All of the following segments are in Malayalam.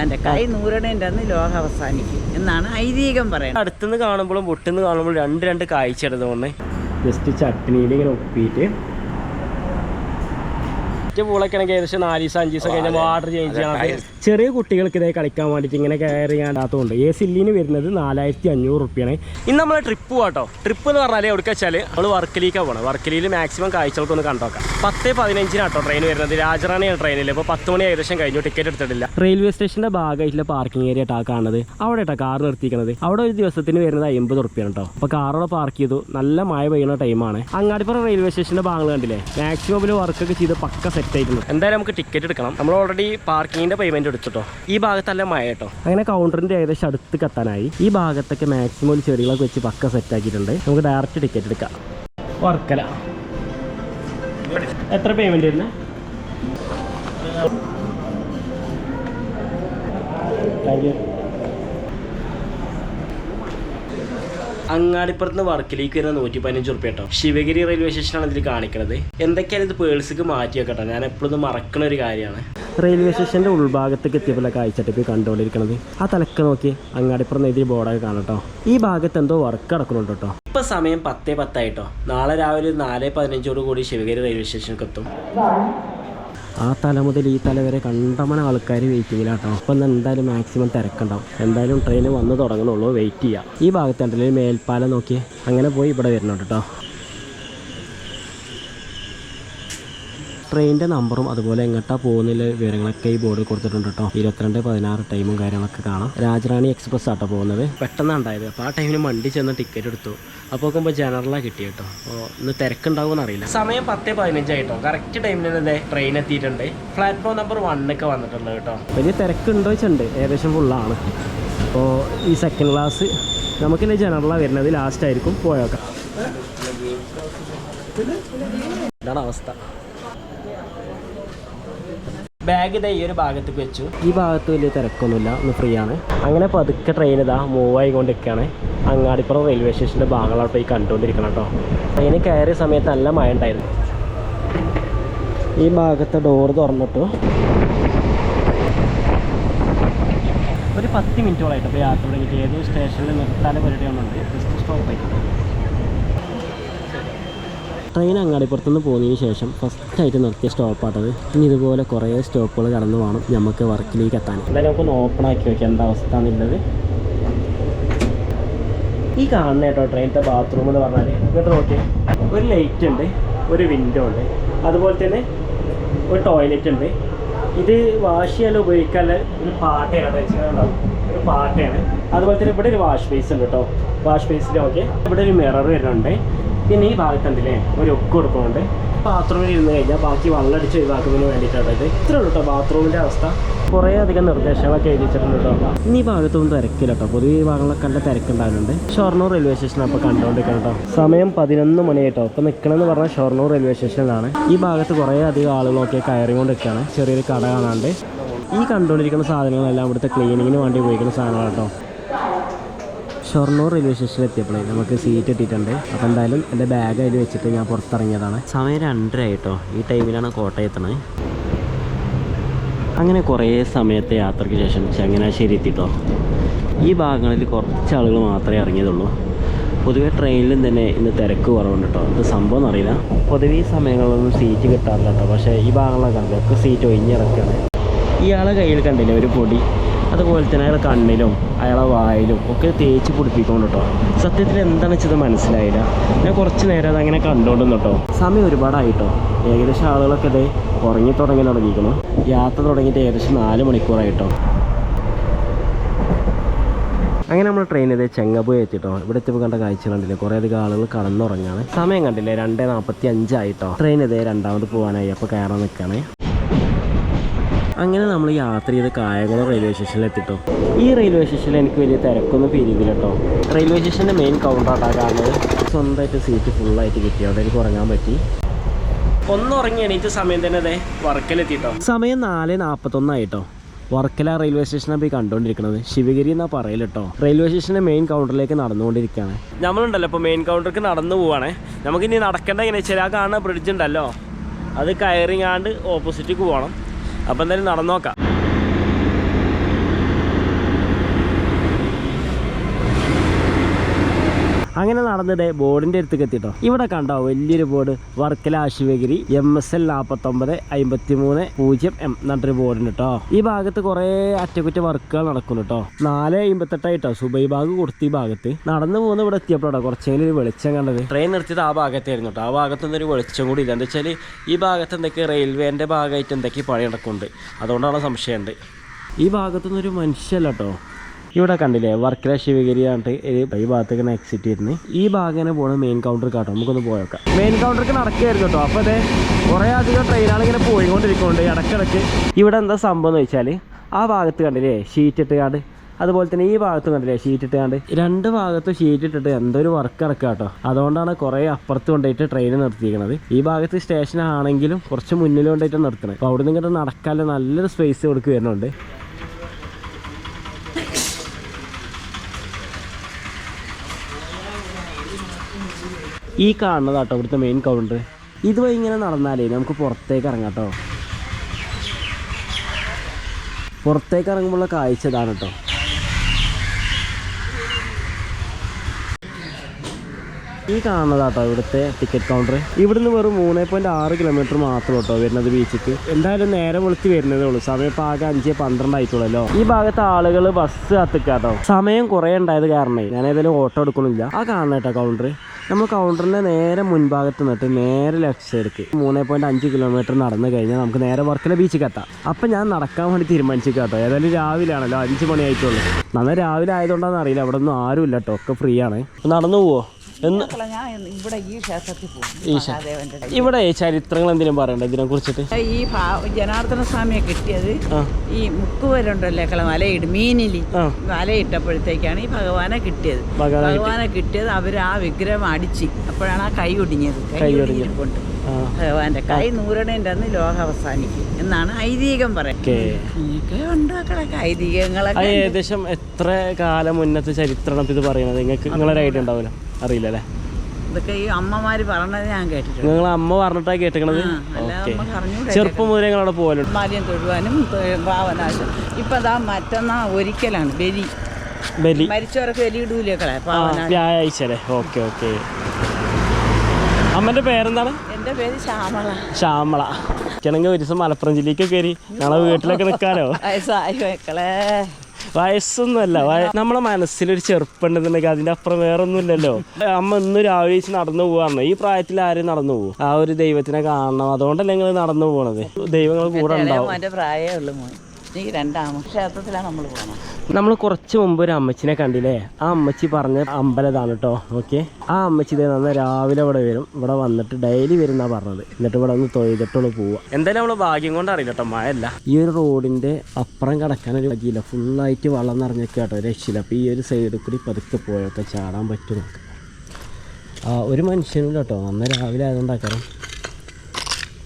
ഭഗവാന്റെ കൈ നൂറണേന്റെ അന്ന് ലോകം അവസാനിക്കും എന്നാണ് ഐതിഹ്യം പറയുന്നത്. അടുത്തുനിന്ന് കാണുമ്പോഴും പൊട്ടുനിന്ന് കാണുമ്പോഴും രണ്ട് രണ്ട് കാഴ്ച എടുത്തോണ്ട് ജസ്റ്റ് ചട്നിയിൽ ഇങ്ങനെ ഒപ്പിയിട്ട് മറ്റേ പൂളൊക്കെയാണെങ്കിൽ ഏകദേശം നാല് ദിവസം അഞ്ച് ദിവസം കഴിഞ്ഞാൽ വാട്ടർ ചേഞ്ച് ചെയ്യണം. ചെറിയ കുട്ടികൾക്ക് ഇതേ കളിക്കാൻ വേണ്ടിയിട്ട് ഇങ്ങനെ കയറി ചെയ്യാണ്ടാത്തതുകൊണ്ട് എ സില്ലിന് വരുന്നത് നാലായിരത്തി അഞ്ഞൂറ് റുപ്യാണ് ഇന്ന് നമ്മൾ ട്രിപ്പ് പോകാട്ടോ ട്രിപ്പ് എന്ന് പറഞ്ഞാൽ എവിടെ വെച്ചാൽ നമ്മൾ വർക്കലിലേക്കാണ് പോകണം വർക്കലിയിൽ മാക്സിമം കാഴ്ചകൾക്കൊന്ന് കണ്ടോക്കാം. പത്ത് പതിനഞ്ചിനാട്ടോ ട്രെയിൻ വരുന്നത്. രാജറാണിയാണ് ട്രെയിനിൽ ഇപ്പോൾ പത്ത് മണി ഏകദേശം കഴിഞ്ഞു. ടിക്കറ്റ് എടുത്തിട്ടില്ല. റെയിൽവേ സ്റ്റേഷന്റെ ഭാഗമായിട്ടുള്ള പാർക്കിംഗ് ഏരിയ ആട്ടാ കാണുന്നത്. അവിടെ കേട്ടോ കാർ നിർത്തിക്കുന്നത് അവിടെ ഒരു ദിവസത്തിന് വരുന്നത് അമ്പത് റുപ്യാണ് കേട്ടോ അപ്പോൾ കാറോടെ പാർക്ക് ചെയ്തു. നല്ല മഴ പെയ്യുന്ന ടൈമാണ് അങ്ങാടിപ്പുറം റെയിൽവേ സ്റ്റേഷന്റെ ഭാഗങ്ങൾ കണ്ടില്ലേ? മാക്സിമം വർക്ക് വർക്കൊക്കെ ചെയ്ത് പക്ക സെറ്റ് ആയിട്ടുണ്ട് എന്തായാലും നമുക്ക് ടിക്കറ്റ് എടുക്കണം. നമ്മൾ ഓൾറെഡി പാർക്കിങ്ങിന്റെ പേയ്മെന്റ് എടുത്തിട്ടോ. ഈ ഭാഗത്തല്ല മഴ കേട്ടോ. അങ്ങനെ കൗണ്ടറിന്റെ ഏകദേശം അടുത്ത് കത്താനായി. ഈ ഭാഗത്തൊക്കെ മാക്സിമം ഒരു ചെടികളൊക്കെ വെച്ച് പക്ക സെറ്റ് ആക്കിയിട്ടുണ്ട്. നമുക്ക് ഡയറക്റ്റ് ടിക്കറ്റ് എടുക്കാം. വർക്കല. എത്ര പേയ്മെന്റ് വരുന്നത് അങ്ങാടിപ്പുറത്ത് വർക്കിലേക്ക് വരുന്ന നൂറ്റി പതിനഞ്ച് റുപ്യ കേട്ടോ. ശിവഗിരി റെയിൽവേ സ്റ്റേഷനാണ് ഇതിൽ കാണിക്കുന്നത് എന്തൊക്കെയാണ് ഇത് പേഴ്സിക്ക് മാറ്റി വെക്കട്ടോ ഞാൻ എപ്പോഴും മറക്കുന്ന ഒരു കാര്യമാണ്. റെയിൽവേ സ്റ്റേഷന്റെ ഉൾഭാഗത്തേക്ക് എത്തിയപ്പോൾ കാഴ്ചട്ടിപ്പ് കണ്ടുകൊണ്ടിരിക്കുന്നത് ആ തലക്ക് നോക്കി അങ്ങാടിപ്പുറം എഴുതിയ ബോർഡൊക്കെ കാണട്ടോ ഈ ഭാഗത്ത് എന്തോ വർക്ക് നടക്കുന്നുണ്ട് കേട്ടോ. ഇപ്പൊ സമയം പത്തേ പത്തായിട്ടോ നാളെ രാവിലെ നാല് പതിനഞ്ചോട് കൂടി ശിവഗിരി റെയിൽവേ സ്റ്റേഷനിലേക്ക് എത്തും. ആ തല മുതൽ ഈ തല വരെ കണ്ടമന ആൾക്കാർ വെയിറ്റിങ്ങിലാട്ടോ അപ്പം എന്തായാലും മാക്സിമം തിരക്കുണ്ടാവും. എന്തായാലും ട്രെയിൻ വന്ന് തുടങ്ങണുള്ളൂ വെയിറ്റ് ചെയ്യുക ഈ ഭാഗത്തുണ്ടല്ലേ മേൽപ്പാലം നോക്കി അങ്ങനെ പോയി ഇവിടെ വരുന്നുണ്ട് കേട്ടോ ട്രെയിനിന്റെ നമ്പറും അതുപോലെ എങ്ങോട്ടാ പോകുന്നില്ല വിവരങ്ങളൊക്കെ ഈ ബോർഡിൽ കൊടുത്തിട്ടുണ്ട് കേട്ടോ. ഇരുപത്തിരണ്ട് പതിനാറ് ടൈമും കാര്യങ്ങളൊക്കെ കാണാം. രാജറാണി എക്സ്പ്രസ് ആട്ടോ പോകുന്നത്. പെട്ടെന്ന് ഉണ്ടായത്. അപ്പോൾ ആ ടൈമിന് വണ്ടി ചെന്ന് ടിക്കറ്റ് എടുത്തു. അപ്പോൾ നോക്കുമ്പോൾ ജനറലാണ് കിട്ടി കേട്ടോ. അപ്പോൾ ഇന്ന് തിരക്കുണ്ടാവുമെന്ന് അറിയില്ല സമയം പത്ത് പതിനഞ്ചായിട്ടോ കറക്റ്റ് ടൈമിന് തന്നെ ട്രെയിൻ എത്തിയിട്ടുണ്ട്. പ്ലാറ്റ്ഫോം നമ്പർ വണ്ണൊക്കെ വന്നിട്ടുണ്ട് കേട്ടോ. വലിയ തിരക്കുണ്ടോ വെച്ചുണ്ട് ഏകദേശം ഫുള്ളാണ് അപ്പോൾ ഈ സെക്കൻഡ് ക്ലാസ് നമുക്കില്ല ജനറലാണ് വരുന്നത്. ലാസ്റ്റ് ആയിരിക്കും. പോയേക്കാം. ഇതാണ് അവസ്ഥ. ബാഗ് ഇതാ ഈ ഒരു ഭാഗത്തേക്ക് വെച്ചു. ഈ ഭാഗത്ത് വലിയ തിരക്കൊന്നുമില്ല ഒന്ന് ഫ്രീ ആണ്. അങ്ങനെ പതുക്കെ ട്രെയിൻ ഇതാ മൂവ് ആയിക്കൊണ്ടിരിക്കുകയാണ്. അങ്ങാടിപ്പുറം റെയിൽവേ സ്റ്റേഷന്റെ ഭാഗങ്ങളോട്ട് പോയി കണ്ടുകൊണ്ടിരിക്കണം കേട്ടോ ട്രെയിൻ കയറിയ സമയത്ത് നല്ല മഴ ഉണ്ടായിരുന്നു ഈ ഭാഗത്തെ ഡോർ തുറന്നിട്ടു. ഒരു പത്ത് മിനിറ്റോളായിട്ട് ഇപ്പോൾ യാത്ര തുടങ്ങിയിട്ട്. ഏത് സ്റ്റേഷനിൽ നിർത്താനും പരിപാടികളുണ്ട് ജസ്റ്റ് സ്റ്റോപ്പ് ആയിട്ട് ട്രെയിൻ അങ്ങാടിപ്പുറത്തുനിന്ന് പോകുന്നതിന് ശേഷം ഫസ്റ്റായിട്ട് നിർത്തിയ സ്റ്റോപ്പാട്ടത് ഇനി ഇതുപോലെ കുറേ സ്റ്റോപ്പുകൾ കടന്നു വേണം നമുക്ക് വർക്കിലേക്ക് എത്താൻ. എന്തായാലും നമുക്കൊന്ന് ഓപ്പൺ ആക്കി നോക്കിയാൽ എന്താ അവസ്ഥ എന്നുള്ളത് ഈ കാണുന്ന കേട്ടോ ട്രെയിനിന്റെ ബാത്റൂം എന്ന് പറഞ്ഞാൽ ഇങ്ങോട്ട് നോക്കി. ഒരു ലൈറ്റ് ഉണ്ട് ഒരു വിൻഡോ ഉണ്ട്. അതുപോലെ തന്നെ ഒരു ടോയ്ലറ്റ് ഉണ്ട്. ഇത് വാഷ് ചെയ്യാൻ ഉപയോഗിക്കാനുള്ള ഒരു പാട്ടയാണ് വെച്ചിട്ടുണ്ടാവും ഒരു പാട്ടയാണ്. അതുപോലെ തന്നെ ഇവിടെ ഒരു വാഷ് ബേസ് ഉണ്ട് കേട്ടോ. വാഷ് ബേസിൽ ഓക്കെ ഇവിടെ ഒരു മിറർ വരുന്നുണ്ട്. പിന്നെ ഈ ഭാഗത്തുണ്ടല്ലേ ഒരു ഒക്കെ കൊടുക്കുന്നുണ്ട്. ബാത്റൂമിൽ ഇരുന്ന് കഴിഞ്ഞാൽ ബാക്കി വെള്ളടിച്ച് ഒഴിവാക്കുന്നതിന് വേണ്ടിയിട്ടാണ് ഇത്. ഉള്ളൂ കേട്ടോ ബാത്റൂമിന്റെ അവസ്ഥ. കുറേ അധികം നിർദ്ദേശങ്ങളൊക്കെ എഴുതി കേട്ടോ ഇനി ഈ ഭാഗത്തൊന്നും തിരക്കില്ല കേട്ടോ പൊതുവെ ഈ ഭാഗങ്ങളൊക്കെ നല്ല തിരക്കുണ്ടാകുന്നുണ്ട് ഷൊർണൂർ റെയിൽവേ സ്റ്റേഷൻ അപ്പോൾ കണ്ടുകൊണ്ടിരിക്കണം കേട്ടോ സമയം പതിനൊന്ന് മണി കേട്ടോ ഇപ്പോൾ നിൽക്കണമെന്ന് പറഞ്ഞാൽ ഷൊർണൂർ റെയിൽവേ സ്റ്റേഷനിലാണ് ഈ ഭാഗത്ത് കുറേ അധികം ആളുകളൊക്കെ കയറി കൊണ്ട് ചെറിയൊരു കട കാണാണ്ട് ഈ കണ്ടുകൊണ്ടിരിക്കുന്ന സാധനങ്ങളെല്ലാം ഇവിടുത്തെ ക്ലീനിങ്ങിന് വേണ്ടി ഉപയോഗിക്കുന്ന സാധനങ്ങളാണ് കേട്ടോ ഷൊർണൂർ റെയിൽവേ സ്റ്റേഷനിൽ എത്തിയപ്പോഴേ നമുക്ക് സീറ്റ് കിട്ടിയിട്ടുണ്ട്. അപ്പോൾ എന്തായാലും എന്റെ ബാഗ് അതിൽ വെച്ചിട്ട് ഞാൻ പുറത്തിറങ്ങിയതാണ്. സമയം രണ്ടര ആയിട്ടോ. ഈ ടൈമിലാണ് കോട്ടയത്തണേ അങ്ങനെ കുറേ സമയത്തെ യാത്രയ്ക്ക് ശേഷം ചങ്ങനാശ്ശേരി എത്തിയിട്ടോ ഈ ഭാഗങ്ങളിൽ കുറച്ച് ആളുകൾ മാത്രമേ ഇറങ്ങിയതുള്ളൂ. പൊതുവെ ട്രെയിനിലും തന്നെ ഇന്ന് തിരക്ക് കുറവുണ്ട് കേട്ടോ ഇത് സംഭവം അറിയില്ല. പൊതുവെ ഈ സമയങ്ങളിലൊന്നും സീറ്റ് കിട്ടാറില്ല കേട്ടോ പക്ഷേ ഈ ഭാഗങ്ങളൊക്കെ ഒക്കെ സീറ്റ് ഒഴിഞ്ഞിറക്കുകയാണ് ഇയാളെ കയ്യിൽ കണ്ടില്ലേ ഒരു പൊടി? അതുപോലെ തന്നെ അയാളെ കണ്ണിലും അയാളെ വായിലും ഒക്കെ തേച്ച് പിടിപ്പിക്കൊണ്ട് കേട്ടോ. സത്യത്തിൽ എന്താണെന്ന് വെച്ചത് മനസ്സിലായില്ല. ഞാൻ കുറച്ച് നേരം അതങ്ങനെ കണ്ടുകൊണ്ടിരുന്നു കേട്ടോ. സമയം ഒരുപാടായിട്ടോ. ഏകദേശം ആളുകളൊക്കെ ഇത് ഉറങ്ങി തുടങ്ങി തുടങ്ങിയിരിക്കണം യാത്ര തുടങ്ങിയിട്ട് ഏകദേശം നാല് മണിക്കൂറായിട്ടോ. അങ്ങനെ നമ്മൾ ട്രെയിൻ ഇതേ ചെങ്ങപോയി എത്തിട്ടോ. ഇവിടെ എത്തിയപ്പോൾ കണ്ട കാഴ്ച കണ്ടില്ലേ? കുറേ അധികം ആളുകൾ കടന്നുറങ്ങാണ്. സമയം കണ്ടില്ലേ? രണ്ട് നാൽപ്പത്തി അഞ്ചായിട്ടോ. ട്രെയിൻ ഇതേ രണ്ടാമത് പോകാനായി അപ്പോൾ കയറാൻ നിൽക്കുകയാണ്. അങ്ങനെ നമ്മൾ യാത്ര ചെയ്ത് കായംകുളം റെയിൽവേ സ്റ്റേഷനിൽ എത്തിട്ടോ. ഈ റെയിൽവേ സ്റ്റേഷനിൽ എനിക്ക് വലിയ തിരക്കൊന്നും ഫീൽ ചെയ്തില്ല കേട്ടോ റെയിൽവേ സ്റ്റേഷന്റെ മെയിൻ കൗണ്ടറാട്ടാ കാരണം സ്വന്തമായിട്ട് സീറ്റ് ഫുള്ളായിട്ട് കിട്ടി. അവിടെ എനിക്ക് ഉറങ്ങാൻ പറ്റി. ഒന്നുറങ്ങി എണീറ്റ് സമയം തന്നെ അതെ വർക്കലെത്തിട്ടോ. സമയം നാല് നാൽപ്പത്തൊന്നായിട്ടോ വർക്കല റെയിൽവേ സ്റ്റേഷനാണ് പോയി കണ്ടുകൊണ്ടിരിക്കുന്നത് ശിവഗിരി എന്നാ പറയൽ കേട്ടോ റെയിൽവേ സ്റ്റേഷന്റെ മെയിൻ കൗണ്ടറിലേക്ക് നടന്നുകൊണ്ടിരിക്കുകയാണ് നമ്മളുണ്ടല്ലോ ഇപ്പോൾ മെയിൻ കൗണ്ടർക്ക് നടന്നു പോവാണേ. നമുക്കിനി നടക്കേണ്ട എങ്ങനെ ആ കാണുന്ന ബ്രിഡ്ജ് ഉണ്ടല്ലോ. അത് കയറിങ്ങാണ്ട് ഓപ്പോസിറ്റിക്ക് പോകണം. അപ്പോൾ എന്തായാലും നടന്നു അങ്ങനെ നടന്നിട്ട് ബോർഡിന്റെ അടുത്തേക്ക് എത്തിട്ടോ. ഇവിടെ കണ്ടോ വലിയൊരു ബോർഡ്. വർക്കല ആശുപത്രി എം എസ് എൽ നാപ്പത്തൊമ്പത് അമ്പത്തി മൂന്ന് പൂജ്യം എം എന്നിട്ടൊരു ബോർഡിന് കേട്ടോ ഈ ഭാഗത്ത് കുറെ അറ്റകുറ്റ വർക്കുകൾ നടക്കുന്നു കേട്ടോ നാല് അമ്പത്തെട്ടായിട്ടോ സുബൈ ബാഗ് കൊടുത്ത ഭാഗത്ത്. നടന്നു പോകുന്ന ഇവിടെ എത്തിയപ്പോഴാണ് കുറച്ചെങ്കിലും ഒരു വെളിച്ചം കണ്ടത്. ട്രെയിൻ നിർത്തിയത് ആ ഭാഗത്തായിരുന്നു കേട്ടോ ആ ഭാഗത്തൊന്നും ഒരു വെളിച്ചം കൂടി ഇല്ല. എന്താ വെച്ചാൽ ഈ ഭാഗത്ത് എന്തൊക്കെ റെയിൽവേന്റെ ഭാഗമായിട്ട് എന്തൊക്കെ പണി നടക്കുന്നുണ്ട്? അതുകൊണ്ടാണ് സംശയമുണ്ട്. ഈ ഭാഗത്തുനിന്നൊരു മനുഷ്യല്ല കേട്ടോ ഇവിടെ കണ്ടില്ലേ വർക്കല ശിവഗിരി ആയിട്ട് ഈ ഭാഗത്തേക്ക് എക്സിറ്റ് ചെയ്യുന്നത് ഈ ഭാഗം പോണ മെയിൻ കൗണ്ടർ കാട്ടോ നമുക്കൊന്ന് പോയേക്കാം. മെയിൻ കൗണ്ടർക്ക് നടക്കുകയായിരുന്നു കേട്ടോ. അപ്പോൾ അതെ കുറേ അധികം ട്രെയിനാണ് ഇങ്ങനെ പോയിക്കൊണ്ടിരിക്കുന്നുണ്ട് ഇടക്കിടക്ക്. ഇവിടെ എന്താ സംഭവം എന്ന് വെച്ചാൽ ആ ഭാഗത്ത് കണ്ടില്ലേ ഷീറ്റ് ഇട്ടുകാണ്ട്. അതുപോലെ തന്നെ ഈ ഭാഗത്ത് കണ്ടില്ലേ ഷീറ്റ് ഇട്ടുകാണ്ട്. രണ്ട് ഭാഗത്തും ഷീറ്റ് ഇട്ടിട്ട് എന്തൊരു വർക്ക് ഇറക്കുക കേട്ടോ. അതുകൊണ്ടാണ് കുറേ അപ്പുറത്ത് കൊണ്ടുപോയിട്ട് ട്രെയിൻ നിർത്തിയിരിക്കുന്നത് ഈ ഭാഗത്ത് സ്റ്റേഷൻ ആണെങ്കിലും കുറച്ച് മുന്നിൽ കൊണ്ടുപോയിട്ട് നിർത്തണം അപ്പോൾ അവിടെ നിന്ന് ഇങ്ങോട്ട് നടക്കാനുള്ള നല്ലൊരു സ്പേസ് കൊടുക്കുക വരുന്നുണ്ട്. ഈ കാണുന്നതാട്ടോ ഇവിടുത്തെ മെയിൻ കൗണ്ടർ ഇതുവഴി ഇങ്ങനെ നടന്നാലേ നമുക്ക് പുറത്തേക്ക് ഇറങ്ങാം കേട്ടോ പുറത്തേക്ക് ഇറങ്ങുമ്പോഴുള്ള കാഴ്ച ഇതാണ് കേട്ടോ ഈ കാണുന്നതാട്ടോ ഇവിടുത്തെ ടിക്കറ്റ് കൗണ്ടർ ഇവിടുന്ന് വെറും മൂന്ന് പോയിന്റ് ആറ് കിലോമീറ്റർ മാത്രം കേട്ടോ വരുന്നത് ബീച്ചിക്ക് എന്തായാലും നേരെ വിളിച്ച് വരുന്നതേ ഉള്ളൂ. സമയം ഇപ്പം ആകെ അഞ്ച് പന്ത്രണ്ട് ആയിട്ടുള്ളല്ലോ. ഈ ഭാഗത്ത് ആളുകൾ ബസ് കത്തിക്കാട്ടോ സമയം കുറേ ഉണ്ടായത് കാരണേ ഞാൻ ഏതായാലും ഓട്ടോ എടുക്കണില്ല. ആ കാണുന്ന കേട്ടോ കൗണ്ടർ നമ്മൾ കൗണ്ടറിന്റെ നേരെ മുൻഭാഗത്ത് നിന്നിട്ട് നേരെ ലെഫ്റ്റ് സൈഡിലേക്ക് മൂന്ന് പോയിന്റ് അഞ്ച് കിലോമീറ്റർ നടന്നു കഴിഞ്ഞാൽ നമുക്ക് നേരെ വർക്കല ബീച്ചിൽ എത്താം. അപ്പം ഞാൻ നടക്കാൻ വേണ്ടി തീരുമാനിച്ചു കേട്ടോ ഏതായാലും രാവിലെ ആണല്ലോ അഞ്ച് മണിയായിട്ടുള്ളൂ. ആയിട്ടുള്ളൂ രാവിലെ ആയതുകൊണ്ടാണെന്ന് അറിയില്ല. അവിടെ ഒന്നും ആരും ഇല്ല കേട്ടോ ഒക്കെ ഫ്രീ ആണ്. നടന്നു പോവോ? എന്ന് ഇവിടെ ഈ ക്ഷേത്രത്തിൽ പോകും. ഇവിടെ ചരിത്രങ്ങൾ എന്തിനും പറയണ്ട? ഇതിനെ കുറിച്ചിട്ട് ഈ ജനാർദ്ദന സ്വാമിയെ കിട്ടിയത് ഈ മുക്കുവരുണ്ടല്ലേ കള മലയിട് മീനിലി മലയിട്ടപ്പോഴത്തേക്കാണ് വലയിട്ടപ്പോഴത്തേക്കാണ് ഈ ഭഗവാനെ കിട്ടിയത്. ഭഗവാനെ കിട്ടിയത് അവർ ആ വിഗ്രഹം അടിച്ച് അപ്പോഴാണ് ആ കൈ ഒടിഞ്ഞത്. കൈ ഒടിഞ്ഞിട്ട് ഭഗവാന്റെ കൈ നൂറണേന്റെ അന്ന് ലോകം അവസാനിക്കും എന്നാണ് ഐതിഹ്യം പറയുന്നത്. ഐതിഹ്യങ്ങളൊക്കെ ഏകദേശം എത്ര കാലം മുന്നത്തെ ചരിത്രം ഇത് പറയുന്നത്? നിങ്ങൾക്ക് നിങ്ങളൊരു ഐഡിയ ഉണ്ടാവില്ല അറിയില്ല അല്ലേ ഇതൊക്കെ ഈ അമ്മമാര് പറഞ്ഞത് ഞാൻ കേട്ടിട്ടുണ്ട്. നിങ്ങൾ അമ്മ പറഞ്ഞിട്ടാ കേട്ടിക്കണത്? ചെറുപ്പം മുതലേ നിങ്ങളവിടെ പോകലുണ്ട് മാലിയം തൊഴുവാനും പാവനാശം ഇപ്പൊ ദാ മറ്റന്നാ ഒരിക്കലാണ് ബലി. ബലി. മരിച്ചവരൊക്കെ ബലി ഇടൂലേ വ്യാഴാഴ്ച അല്ലേ ഓക്കെ ഓക്കെ. അമ്മന്റെ പേരെന്താണ്? എന്റെ പേര് ശ്യാമള. ശ്യാമള. എനിക്കാണെങ്കിൽ ഒരു ദിവസം മലപ്പുറം ജില്ലയ്ക്ക് കയറി ഞങ്ങളെ വീട്ടിലൊക്കെ നിൽക്കാനോ വയസ്സായി മക്കളെ. വയസ്സൊന്നുമല്ല. വയ- നമ്മളെ മനസ്സിലൊരു ചെറുപ്പുണ്ടെന്നുണ്ടെങ്കിൽ അതിന്റെ അപ്പുറം വേറെ ഒന്നുമില്ലല്ലോ അമ്മ ഇന്ന് രാവിലെ വെച്ച് നടന്നു പോവാണ്. ഈ പ്രായത്തിൽ ആരും നടന്നു പോകും ആ ഒരു ദൈവത്തിനെ കാണണം. അതുകൊണ്ടല്ലേ നിങ്ങൾ നടന്നു പോണത്. ദൈവങ്ങൾ കൂടെ ഉണ്ടാവും. പ്രായമേ ഉള്ളു എനിക്ക് രണ്ടാമ ക്ഷേത്രത്തിലാണ് നമ്മൾ പോകുന്നത് നമ്മൾ കുറച്ച് മുമ്പ് ഒരു അമ്മച്ചിനെ കണ്ടില്ലേ? ആ അമ്മച്ചി പറഞ്ഞ അമ്പലതാണ് കേട്ടോ ഓക്കെ. ആ അമ്മച്ചി നന്ന രാവിലെ ഇവിടെ വരും. ഇവിടെ വന്നിട്ട് ഡെയിലി വരുന്ന പറഞ്ഞത്. എന്നിട്ട് ഇവിടെ ഒന്ന് തൊഴുതിട്ടുള്ള പോവുക എന്തായാലും നമ്മൾ ഭാഗ്യം കൊണ്ട് അറിയില്ല കേട്ടോ മഴയല്ല. ഈ ഒരു റോഡിന്റെ അപ്പുറം കിടക്കാൻ ഒരു വഴിയില്ല. ഫുള്ളായിട്ട് വെള്ളം നിറഞ്ഞൊക്കെ കേട്ടോ രക്ഷയില്ല. അപ്പോൾ ഈ ഒരു സൈഡിൽ കൂടി പതുക്കെ പോയൊക്കെ ചാടാൻ പറ്റും ഒരു മനുഷ്യനും കേട്ടോ അന്ന് രാവിലെ ആയതുകൊണ്ടാക്കാരം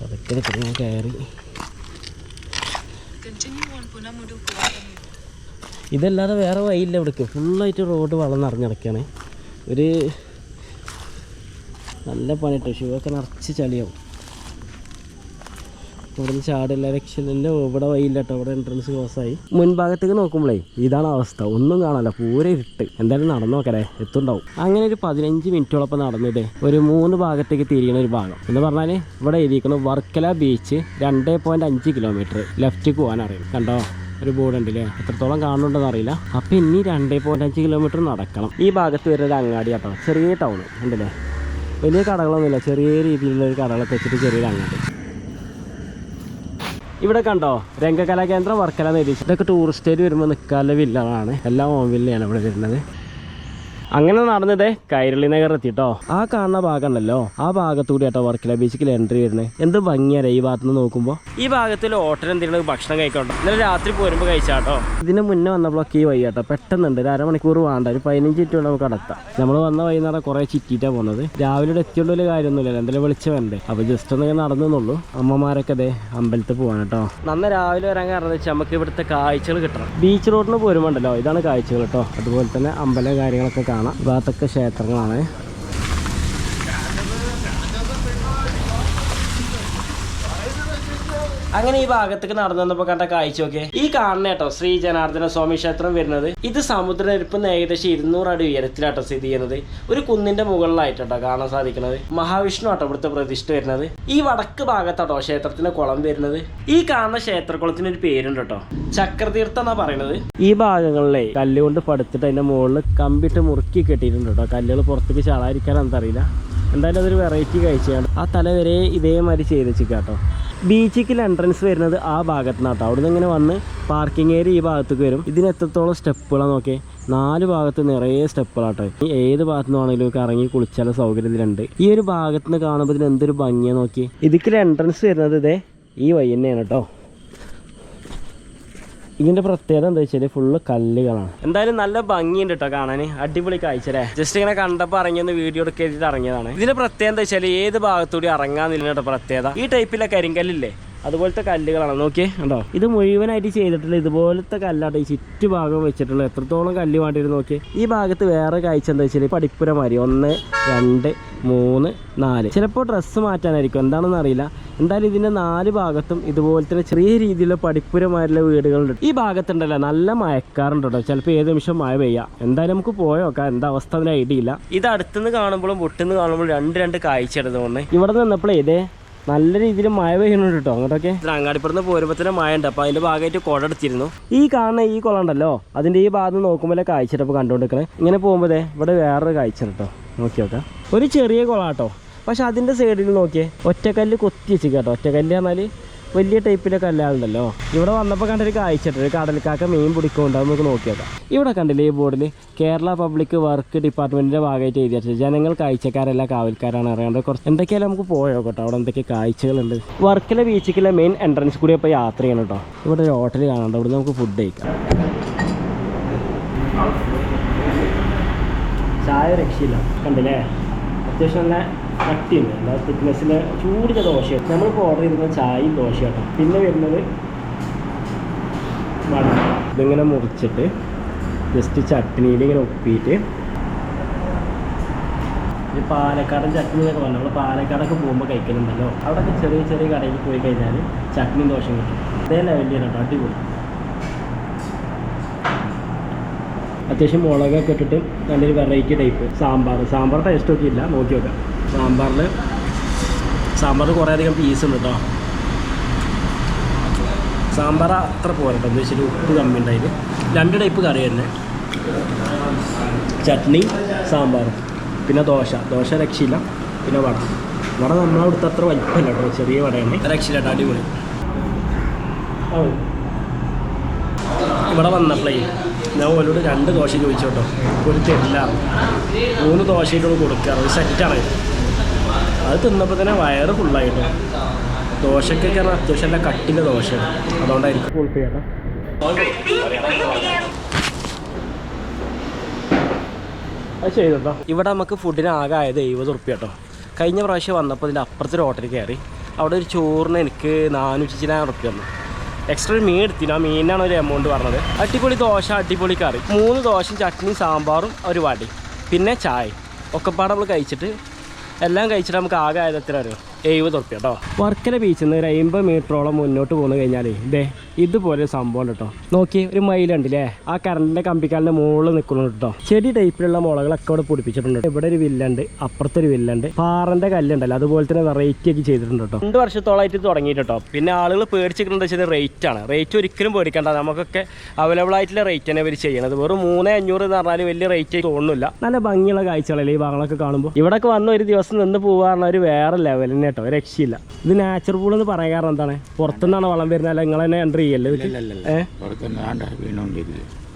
പതുക്കെ കയറി. ഇതല്ലാതെ വേറെ വഴിയില്ല ഇവിടേക്ക്. ഫുള്ളായിട്ട് റോഡ് വെള്ളം നിറഞ്ഞിടക്കാണ് ഒരു നല്ല പണിട്ടോ ഷൂ ഒക്കെ നിറച്ച് ചളിയാവും. ഇവിടുന്ന് ചാടില്ല രക്ഷില്ല ഇവിടെ വഴിയില്ല കേട്ടോ ഇവിടെ എൻട്രൻസ് ക്ലോസായി മുൻഭാഗത്തേക്ക് നോക്കുമ്പോഴേ ഇതാണ് അവസ്ഥ. ഒന്നും കാണാല്ല പൂരെ ഇരുട്ട്. എന്തായാലും നടന്നു നോക്കലേ എത്തുണ്ടാവും. അങ്ങനെ ഒരു പതിനഞ്ച് മിനിറ്റോളപ്പം നടന്നിട്ട് ഒരു മൂന്ന് ഭാഗത്തേക്ക് തിരിയണ ഒരു ഭാഗം. എന്ന് പറഞ്ഞാൽ ഇവിടെ എഴുതിയിരിക്കുന്നു വർക്കല ബീച്ച് രണ്ട് പോയിന്റ് അഞ്ച് കിലോമീറ്റർ ലെഫ്റ്റ് പോകാനറിയും കണ്ടോ? ഒരു ബോർഡ് ഉണ്ട് അല്ലേ എത്രത്തോളം കാണുന്നുണ്ടെന്ന് അറിയില്ല. അപ്പൊ ഇനി രണ്ടേ പോയിന്റ് അഞ്ച് കിലോമീറ്റർ നടക്കണം. ഈ ഭാഗത്ത് വരുന്നത് അങ്ങാടി കേട്ടോ ചെറിയ ടൗൺ ഉണ്ടല്ലേ? വലിയ കടകളൊന്നുമില്ല. ചെറിയ രീതിയിലുള്ള ഒരു കടകളൊക്കെ വെച്ചിട്ട് ചെറിയൊരു അങ്ങാടി. ഇവിടെ കണ്ടോ? രംഗകലാ കേന്ദ്രം വർക്കല നേരി ഇതൊക്കെ വരുമ്പോൾ നിൽക്കാനുള്ള വില്ലകളാണ് എല്ലാം ഓം വില്ലയാണ് ഇവിടെ വരുന്നത്. അങ്ങനെ നടന്നതേ കൈരളി നഗർ എത്തിട്ടോ. ആ കാണുന്ന ഭാഗം ഉണ്ടല്ലോ ആ ഭാഗത്തൂടെ ആട്ടോ വർക്കല ബീച്ചിൽ എൻട്രി വരുന്നത് എന്ത് ഭംഗിയല്ലേ ഈ ഭാഗത്ത് നിന്ന് നോക്കുമ്പോൾ ഈ ഭാഗത്തിൽ ഹോട്ടൽ എന്തെങ്കിലും ഭക്ഷണം കഴിക്കണ്ടോ? ഇന്നലെ രാത്രി പോരുമ്പോൾ കഴിച്ചാട്ടോ. ഇതിന് മുന്നേ വന്നപ്പോഴൊക്കെ ഈ വഴി കേട്ടോ പെട്ടെന്നുണ്ട്. ഒരു അരമണിക്കൂർ വേണ്ട. ഒരു പതിനഞ്ച് മിനിറ്റ് കൊണ്ട് നമുക്ക് അടത്താം. നമ്മൾ വന്ന വൈകുന്നേരം കുറേ ചിറ്റിയിട്ടാണ് പോകുന്നത് രാവിലെ എത്തിയുള്ള ഒരു കാര്യമൊന്നുമില്ല. എന്തായാലും വിളിച്ച വേണ്ടേ അപ്പോൾ ജസ്റ്റ് ഒന്ന് നടന്നുള്ളൂ അമ്മമാരൊക്കെ അതെ അമ്പലത്തിൽ പോവാൻ കേട്ടോ. നന്ന രാവിലെ വരാൻ കാരണം വെച്ചാൽ നമുക്ക് ഇവിടുത്തെ കാഴ്ചകൾ കിട്ടണം. ബീച്ച് റോഡിന് പോരുമ്പോണ്ടല്ലോ ഇതാണ് കാഴ്ചകൾ കേട്ടോ. അതുപോലെ തന്നെ അമ്പലം കാര്യങ്ങളൊക്കെ കാണാം. ഈ ഭാഗത്തൊക്കെ ക്ഷേത്രങ്ങളാണ്. അങ്ങനെ ഈ ഭാഗത്തേക്ക് നടന്നു വന്നപ്പോൾ കണ്ട കാഴ്ച നോക്കെ ഈ കാണുന്ന കേട്ടോ ശ്രീ ജനാർദ്ദന സ്വാമി ക്ഷേത്രം വരുന്നത്. ഇത് സമുദ്രനിരപ്പ് ഏകദേശം ഇരുന്നൂറ് അടി ഉയരത്തിലാട്ടോ സ്ഥിതി ചെയ്യുന്നത്. ഒരു കുന്നിന്റെ മുകളിലായിട്ടോ കാണാൻ സാധിക്കുന്നത്. മഹാവിഷ്ണു ആട്ടോ ഇവിടുത്തെ പ്രതിഷ്ഠ വരുന്നത്. ഈ വടക്ക് ഭാഗത്താട്ടോ ക്ഷേത്രത്തിന്റെ കുളം വരുന്നത്. ഈ കാണുന്ന ക്ഷേത്രകുളത്തിന് ഒരു പേരുണ്ട് കേട്ടോ. ചക്രതീർത്ഥം എന്നാ പറയുന്നത്. ഈ ഭാഗങ്ങളിലെ കല്ലുകൊണ്ട് പടുത്തിട്ട് അതിന്റെ മുകളിൽ കമ്പിട്ട് മുറുക്കി കെട്ടിയിട്ടുണ്ട് കേട്ടോ. കല്ലുകൾ പുറത്തേക്ക് ചളായിരിക്കാൻ എന്താ അറിയില്ല. എന്തായാലും അതൊരു വെറൈറ്റി കാഴ്ചയാണ്. ആ തലവരെ ഇതേമാതിരി ചെയ്ത് വെച്ചിക്കാട്ടോ ബീച്ചിൽ എൻട്രൻസ് വരുന്നത് ആ ഭാഗത്ത് നിന്നാട്ടോ അവിടെ നിന്ന് ഇങ്ങനെ വന്ന് പാർക്കിംഗ് ഏരിയ ഈ ഭാഗത്തേക്ക് വരും. ഇതിന് എത്രത്തോളം സ്റ്റെപ്പുകളാണ് നോക്കിയേ? നാല് ഭാഗത്ത് നിറയെ സ്റ്റെപ്പുകളാട്ടോ. ഏത് ഭാഗത്തു നിന്നാണെങ്കിലും ഒക്കെ ഇറങ്ങി കുളിച്ചാലും സൗകര്യം ഇതിലുണ്ട്. ഈ ഒരു ഭാഗത്ത് നിന്ന് കാണുമ്പോൾ ഇതിന് എന്തൊരു ഭംഗിയാണ് നോക്കി ഇതിക്കൊരു എൻട്രൻസ് വരുന്നത് ഇതേ ഈ വഴി തന്നെയാണ് കേട്ടോ. ഇതിന്റെ പ്രത്യേകത എന്താ വെച്ചാൽ ഫുള്ള് കല്ലുകളാണ്. എന്തായാലും നല്ല ഭംഗിയുണ്ട് കേട്ടോ കാണാൻ അടിപൊളി കാഴ്ച ജസ്റ്റ് ഇങ്ങനെ കണ്ടപ്പോൾ ഇറങ്ങിയൊന്ന് വീഡിയോ എടുക്കാൻ ഇറങ്ങിയതാണ്. ഇതിന്റെ പ്രത്യേകത എന്താ വെച്ചാൽ ഏത് ഭാഗത്തൂടി ഇറങ്ങാന്നില്ല പ്രത്യേകത. ഈ ടൈപ്പിലെ കരിങ്കല്ലില്ലേ? അതുപോലത്തെ കല്ലുകളാണ്. നോക്കിയേ കണ്ടോ? ഇത് മുഴുവനായിട്ട് ചെയ്തിട്ടുള്ള ഇതുപോലത്തെ കല്ലാട്ടോ. ഈ ചുറ്റുഭാഗം വെച്ചിട്ടുള്ള എത്രത്തോളം കല്ല് വേണ്ടിയിട്ട് നോക്കിയേ. ഈ ഭാഗത്ത് വേറെ കാഴ്ച എന്താ വെച്ചാൽ പഠിപ്പുര മാതിരി. ഒന്ന് രണ്ട് മൂന്ന് നാല്. ചിലപ്പോൾ ഡ്രസ്സ് മാറ്റാനായിരിക്കും. എന്താണെന്ന് അറിയില്ല. എന്തായാലും ഇതിന്റെ നാല് ഭാഗത്തും ഇതുപോലത്തെ ചെറിയ രീതിയിലുള്ള പഠിപ്പുരമായിട്ടുള്ള വീടുകളുണ്ട്. ഈ ഭാഗത്തുണ്ടല്ലോ നല്ല മഴക്കാറുണ്ട് കേട്ടോ ചിലപ്പോൾ ഏത് നിമിഷം മഴ പെയ്യാം. എന്തായാലും നമുക്ക് പോയോക്കാം എന്താ അവസ്ഥ അതിന് ഐഡിയ ഇല്ല. ഇത് അടുത്തുനിന്ന് കാണുമ്പോഴും പൊട്ടുനിന്ന് കാണുമ്പോഴും രണ്ട് രണ്ട് കാഴ്ച എടുത്തുകൊണ്ട് ഇവിടെ നിന്നപ്പോഴേ ഇതേ നല്ല രീതിയിൽ മഴ പെയ്യുന്നുണ്ട് കേട്ടോ അങ്ങോട്ടൊക്കെ. അങ്ങാടിപ്പുറത്ത് പോരുമ്പോൾ തന്നെ മഴ ഉണ്ട് അപ്പോൾ അതിന്റെ ഭാഗമായിട്ട് കുട അടിച്ചിരുന്നു. ഈ കാണുന്ന ഈ കുളം ഉണ്ടല്ലോ അതിന്റെ ഈ ഭാഗത്ത് നോക്കുമ്പോൾ കാഴ്ച ഇപ്പോൾ കണ്ടുകൊണ്ടിരിക്കണേ? ഇങ്ങനെ പോകുമ്പോഴേ ഇവിടെ വേറൊരു കാഴ്ച കേട്ടോ നോക്കി നോക്കാം. ഒരു ചെറിയ കുളം കേട്ടോ പക്ഷെ അതിന്റെ സൈഡിൽ നോക്കിയേ ഒറ്റക്കല്ല് കൊത്തി വെച്ചിരിക്കാം കേട്ടോ ഒറ്റക്കല്ല് പറഞ്ഞാൽ വലിയ ടൈപ്പിലെ കല്ലാളുണ്ടല്ലോ ഇവിടെ വന്നപ്പോൾ കണ്ടൊരു കാഴ്ച ഒരു കടൽക്കാക്ക മീൻ പിടിക്കുന്നുണ്ട്. അത് നമുക്ക് നോക്കിയേക്കാം ഇവിടെ കണ്ടില്ലേ ഈ ബോർഡിൽ കേരള പബ്ലിക് വർക്ക് ഡിപ്പാർട്ട്മെന്റിന്റെ ഭാഗമായിട്ട് എഴുതി വെച്ചത് ജനങ്ങൾ കാഴ്ചക്കാരല്ല കാവൽക്കാരാണ് അറിയാണ്ട് കുറച്ച് എന്തൊക്കെയാലും നമുക്ക് പോയോ കേട്ടോ അവിടെ എന്തൊക്കെ കാഴ്ചകളുണ്ട്. വർക്കിലെ ബീച്ചിലെ മെയിൻ എൻട്രൻസ് കൂടി അപ്പോൾ യാത്ര ചെയ്യണം കേട്ടോ. ഇവിടെ ഒരു ഹോട്ടൽ കാണണ്ട അവിടെ നമുക്ക് ഫുഡ് കഴിക്കാം. ചായ രക്ഷയില്ല. കണ്ടില്ലേ? അത്യാവശ്യം നല്ല കട്ടിയുണ്ട്. എന്താ തിക്നെസ്സിൽ ചൂടിന്റെ ദോശയാണ്. നമ്മളിപ്പോൾ ഓർഡർ ചെയ്തിരുന്ന ചായയും ദോശയാണ് പിന്നെ വരുന്നത് വട. ഇതിങ്ങനെ മുറിച്ചിട്ട് ജസ്റ്റ് ചട്നിയിൽ ഇങ്ങനെ ഒപ്പിയിട്ട് ഈ പാലക്കാടൻ ചട്നി എന്നൊക്കെ പറഞ്ഞു നമ്മൾ പാലക്കാടൊക്കെ പോകുമ്പോൾ കഴിക്കുന്നുണ്ടല്ലോ അവിടെയൊക്കെ ചെറിയ ചെറിയ കടയിൽ പോയി കഴിഞ്ഞാൽ ചട്നിയും ദോശ കിട്ടും. അതേ ലെവലിൽ കേട്ടോ. അടിപൊളി. അത്യാവശ്യം മുളകൊക്കെ ഇട്ടിട്ട് നല്ലൊരു variety type sambar. Sambar taste ഒക്കെ ഇല്ല നോക്കി നോക്കാം. സാമ്പാറിൽ സാമ്പാറിൽ കുറേ അധികം പീസ് ഉണ്ട് കേട്ടോ സാമ്പാർ അത്ര പോരട്ടോ എന്ന് വെച്ചാൽ ഉപ്പ് കമ്മി ഉണ്ടായത് രണ്ട് ടൈപ്പ് കറി തന്നെ. ചട്നി സാമ്പാർ. പിന്നെ ദോശ. ദോശ രക്ഷയില്ല. പിന്നെ വട. വട നമ്മളവിടുത്തെ അത്ര വലിപ്പമല്ല കേട്ടോ ചെറിയ വടയാണ് രക്ഷയില്ല കേട്ടോ അടിപൊളി. ഇവിടെ വന്നപ്പോഴേ ഞാൻ ഓരോട് രണ്ട് ദോശ ചോദിച്ചോട്ടോ ഒരു തരില്ല മൂന്ന് ദോശയിട്ടോട് കൊടുക്കാറ് ഒരു സെറ്റാണ് അത് തിന്നപ്പോൾ തന്നെ വയറ് ഫുള്ളായിട്ട് ദോശക്കൊക്കെ അത്യാവശ്യം നല്ല കട്ടിന്റെ ദോശയാണ് അതുകൊണ്ടായിരിക്കും. ഗൂഗിൾ പേ അത് ചെയ്തോ ഇവിടെ നമുക്ക് ഫുഡിന് ആകെ ആയത് എഴുപത് ഉറുപ്പ്യ കേട്ടോ കഴിഞ്ഞ പ്രാവശ്യം വന്നപ്പോൾ ഇതിന്റെ അപ്പുറത്തൊരു ഹോട്ടലിൽ കയറി. അവിടെ ഒരു ചോറിന് എനിക്ക് നാനൂറ്റി ചില ഉറുപ്പ്യ വന്നു. എക്സ്ട്രാ ഒരു മീൻ എടുത്തിന്. ആ മീനാണ് ഒരു എമൗണ്ട് പറഞ്ഞത്. അടിപൊളി ദോശ അടിപൊളി കറി. മൂന്ന് ദോശയും ചട്നിയും സാമ്പാറും ഒരു വടി പിന്നെ ചായ ഒക്കെപ്പാടെ നമ്മൾ കഴിച്ചിട്ട് എല്ലാം കഴിച്ചിട്ട് നമുക്ക് ആകെ ആയത് എത്ര അറിയോ? എഴുപത് ഉറുപ്പ്യ കേട്ടോ വർക്കല ബീച്ചിൽ നിന്ന് ഒരു അമ്പത് മീറ്ററോളം മുന്നോട്ട് പോന്നു കഴിഞ്ഞാൽ ഇതേ ഇതുപോലെ സംഭവം കേട്ടോ നോക്കി ഒരു മയിലുണ്ടല്ലേ ആ കറണ്ടിന്റെ കമ്പിക്കാലിന്റെ മുകളിൽ നിൽക്കുന്നുണ്ട് കേട്ടോ ചെടി ടൈപ്പിലുള്ള മുളകളൊക്കെ അവിടെ പിടിപ്പിച്ചിട്ടുണ്ട് ഇവിടെ ഒരു വില്ലുണ്ട് അപ്പുറത്തെ ഒരു വില്ലുണ്ട് പാറന്റെ കല്ലുണ്ടല്ലോ അതുപോലെ തന്നെ വെറൈറ്റി ഒക്കെ ചെയ്തിട്ടുണ്ട് കേട്ടോ രണ്ട് വർഷത്തോളമായിട്ട് ഇത് തുടങ്ങിയിട്ട് കേട്ടോ പിന്നെ ആളുകൾ പേടിച്ചിട്ടുണ്ട് വെച്ചാൽ റേറ്റ് ആണ്. റേറ്റ് ഒരിക്കലും പേടിക്കണ്ട. നമുക്കൊക്കെ അവൈലബിൾ ആയിട്ടുള്ള റേറ്റ് തന്നെ ഇവർ ചെയ്യണത്. വെറും മൂന്ന് അഞ്ഞൂറ് എന്ന് പറഞ്ഞാൽ വലിയ റേറ്റ് തോന്നുന്നില്ല. നല്ല ഭംഗിയുള്ള കാഴ്ചകളല്ലേ ഈ ഭാഗങ്ങളൊക്കെ കാണുമ്പോൾ ഇവിടെയൊക്കെ വന്ന ഒരു ദിവസം നിന്ന് പോകാറുള്ള ഒരു വേറെ ലെവൽ തന്നെ കേട്ടോ രക്ഷയില്ല. ഇത് നാച്ചുറൽ പൂൾ എന്ന് പറയാൻ കാരണം എന്താണ്? പുറത്തുനിന്നാണ് വെള്ളം വരുന്നത് അല്ല നിങ്ങൾ തന്നെ എൻട്രി ചെയ്യല്ലേ ഏഹ്